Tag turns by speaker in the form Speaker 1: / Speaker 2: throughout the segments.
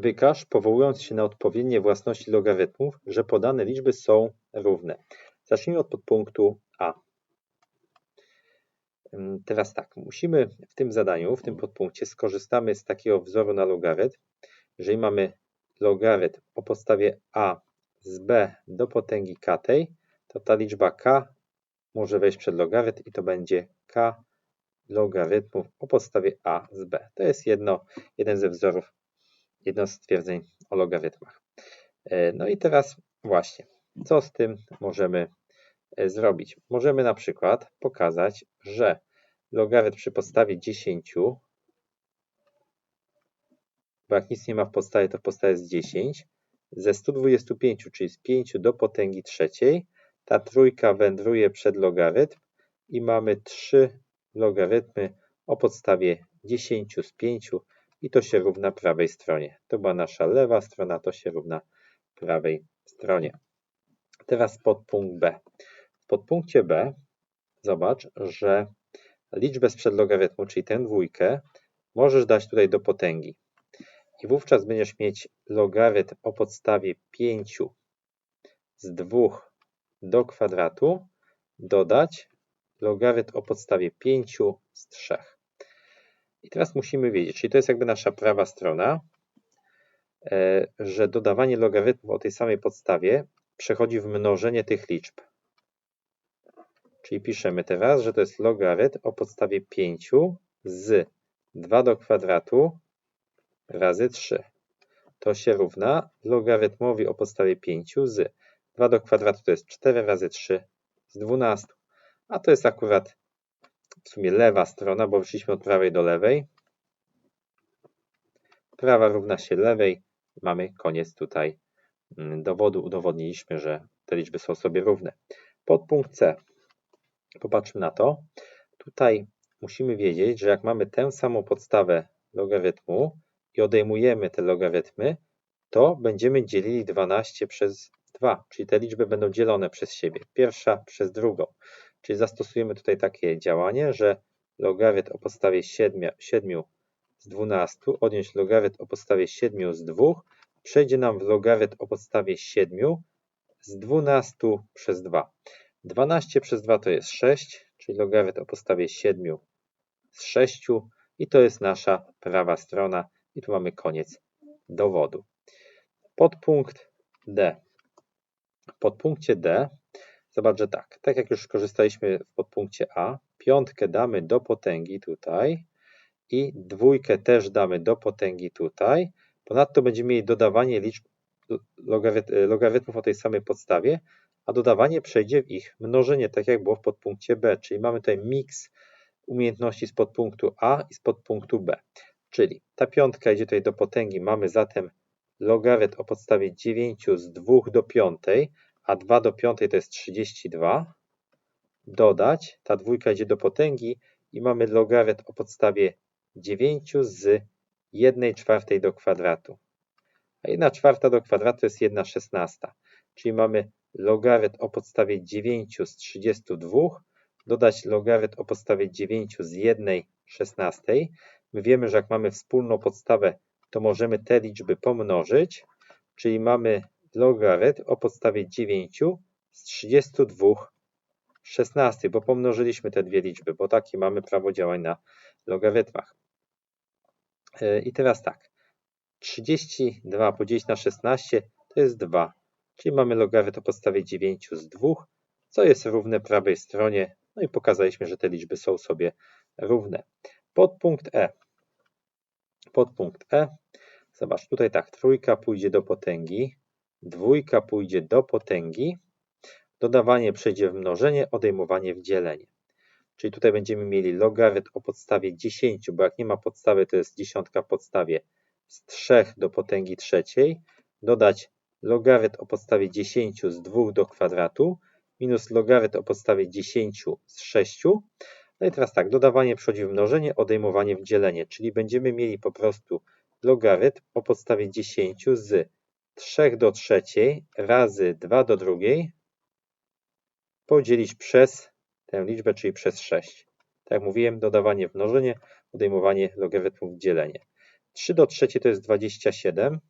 Speaker 1: Wykaż, powołując się na odpowiednie własności logarytmów, że podane liczby są równe. Zacznijmy od podpunktu A. Teraz tak, musimy w tym zadaniu, w tym podpunkcie skorzystamy z takiego wzoru na logarytm. Jeżeli mamy logarytm o podstawie a z b do potęgi k tej, to ta liczba k może wejść przed logarytm i to będzie k logarytmów o podstawie a z b. To jest jedno, jeden ze wzorów, jedno z stwierdzeń o logarytmach. E, no i teraz właśnie, co z tym możemy e, zrobić? Możemy na przykład pokazać, że logarytm przy podstawie 10, bo jak nic nie ma w podstawie, to w podstawie jest 10, ze 125, czyli z 5 do potęgi trzeciej, ta trójka wędruje przed logarytm i mamy 3 logarytmy o podstawie 10 z 5 i to się równa prawej stronie. To była nasza lewa strona, to się równa prawej stronie. Teraz podpunkt B. W podpunkcie B zobacz, że liczbę sprzed logarytmu, czyli tę dwójkę, możesz dać tutaj do potęgi. I wówczas będziesz mieć logarytm o podstawie 5 z 2 do kwadratu dodać logarytm o podstawie 5 z 3. I teraz musimy wiedzieć, czyli to jest jakby nasza prawa strona, e, że dodawanie logarytmów o tej samej podstawie przechodzi w mnożenie tych liczb. Czyli piszemy teraz, że to jest logarytm o podstawie 5 z 2 do kwadratu razy 3. To się równa logarytmowi o podstawie 5 z 2 do kwadratu to jest 4 razy 3 z 12. A to jest akurat w sumie lewa strona, bo wyszliśmy od prawej do lewej. Prawa równa się lewej. Mamy koniec tutaj mm, dowodu. Udowodniliśmy, że te liczby są sobie równe. Podpunkt C. Popatrzmy na to. Tutaj musimy wiedzieć, że jak mamy tę samą podstawę logarytmu i odejmujemy te logarytmy, to będziemy dzielili 12 przez 2, czyli te liczby będą dzielone przez siebie. Pierwsza przez drugą. Czyli zastosujemy tutaj takie działanie, że logarytm o podstawie 7, 7 z 12 odjąć logarytm o podstawie 7 z 2 przejdzie nam w logarytm o podstawie 7 z 12 przez 2. 12 przez 2 to jest 6, czyli logarytm o podstawie 7 z 6 i to jest nasza prawa strona i tu mamy koniec dowodu. Podpunkt D. W podpunkcie D zobacz, że tak, tak jak już skorzystaliśmy w podpunkcie A, piątkę damy do potęgi tutaj i dwójkę też damy do potęgi tutaj. Ponadto będziemy mieli dodawanie liczb logarytmów o tej samej podstawie, a dodawanie przejdzie w ich mnożenie, tak jak było w podpunkcie B, czyli mamy tutaj miks umiejętności z podpunktu A i z podpunktu B. Czyli ta piątka idzie tutaj do potęgi, mamy zatem logarytm o podstawie 9 z 2 do 5, a 2 do 5 to jest 32, dodać, ta dwójka idzie do potęgi i mamy logarytm o podstawie 9 z 1 czwartej do kwadratu. A 1 czwarta do kwadratu jest 1 szesnasta, czyli mamy logarytm o podstawie 9 z 32, dodać logarytm o podstawie 9 z 1 szesnastej. My wiemy, że jak mamy wspólną podstawę, to możemy te liczby pomnożyć, czyli mamy logarytm o podstawie 9 z 32 16, bo pomnożyliśmy te dwie liczby, bo takie mamy prawo działań na logarytmach. E, I teraz tak, 32 podzielić na 16 to jest 2, czyli mamy logarytm o podstawie 9 z 2, co jest równe prawej stronie, no i pokazaliśmy, że te liczby są sobie równe. Podpunkt E. Podpunkt E. Zobacz, tutaj tak, trójka pójdzie do potęgi, dwójka pójdzie do potęgi, dodawanie przejdzie w mnożenie, odejmowanie w dzielenie. Czyli tutaj będziemy mieli logarytm o podstawie 10, bo jak nie ma podstawy, to jest dziesiątka w podstawie z 3 do potęgi trzeciej, dodać logarytm o podstawie 10 z 2 do kwadratu, minus logarytm o podstawie 10 z 6. No i teraz tak, dodawanie przychodzi w mnożenie, odejmowanie w dzielenie, czyli będziemy mieli po prostu logarytm o podstawie 10 z 3 do trzeciej razy 2 do drugiej podzielić przez tę liczbę, czyli przez 6. Tak jak mówiłem, dodawanie, mnożenie, odejmowanie logarytmów, dzielenie. 3 do trzeciej to jest 27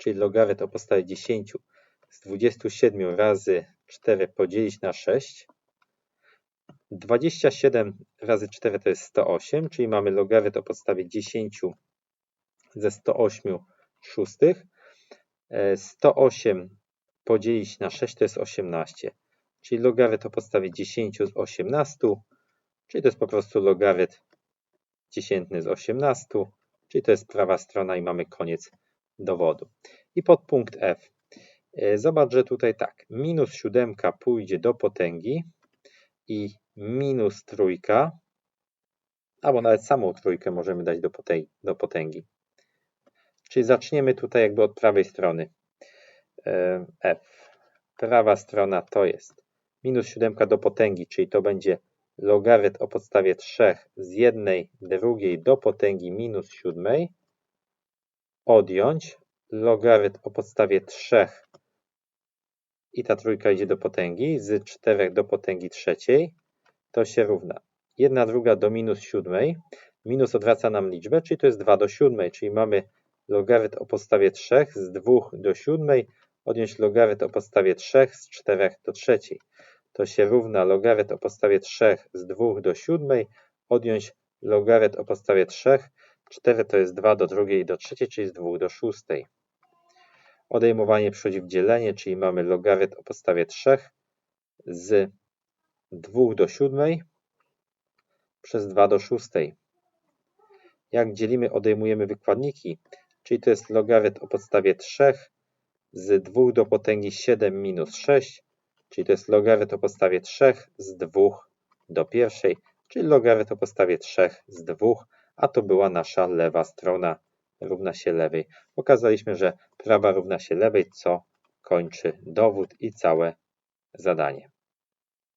Speaker 1: czyli logarytm o podstawie 10 z 27 razy 4 podzielić na 6. 27 razy 4 to jest 108, czyli mamy logarytm o podstawie 10 ze 108 szóstych. 108 e, podzielić na 6 to jest 18, czyli logarytm o podstawie 10 z 18, czyli to jest po prostu logarytm dziesiętny z 18, czyli to jest prawa strona i mamy koniec dowodu. I podpunkt F. E, zobacz, że tutaj tak, minus siódemka pójdzie do potęgi i minus trójka, albo nawet samą trójkę możemy dać do potęgi. Do potęgi. Czyli zaczniemy tutaj jakby od prawej strony. E, F. Prawa strona to jest minus siódemka do potęgi, czyli to będzie logarytm o podstawie 3 z jednej drugiej do potęgi minus siódmej odjąć logarytm o podstawie 3 i ta trójka idzie do potęgi z 4 do potęgi trzeciej, to się równa 1 druga do minus siódmej. Minus odwraca nam liczbę, czyli to jest 2 do siódmej, czyli mamy logarytm o podstawie 3 z 2 do siódmej odjąć logarytm o podstawie 3 z 4 do trzeciej. To się równa logarytm o podstawie 3 z 2 do siódmej odjąć logarytm o podstawie 3. 4 to jest 2 do drugiej i do trzeciej, czyli z 2 do szóstej. Odejmowanie przychodzi w dzielenie, czyli mamy logarytm o podstawie 3 z 2 do 7 przez 2 do 6. Jak dzielimy, odejmujemy wykładniki, czyli to jest logarytm o podstawie 3 z 2 do potęgi 7 minus 6, czyli to jest logarytm o podstawie 3 z 2 do pierwszej, czyli logarytm o podstawie 3 z 2, a to była nasza lewa strona równa się lewej. Pokazaliśmy, że prawa równa się lewej, co kończy dowód i całe zadanie.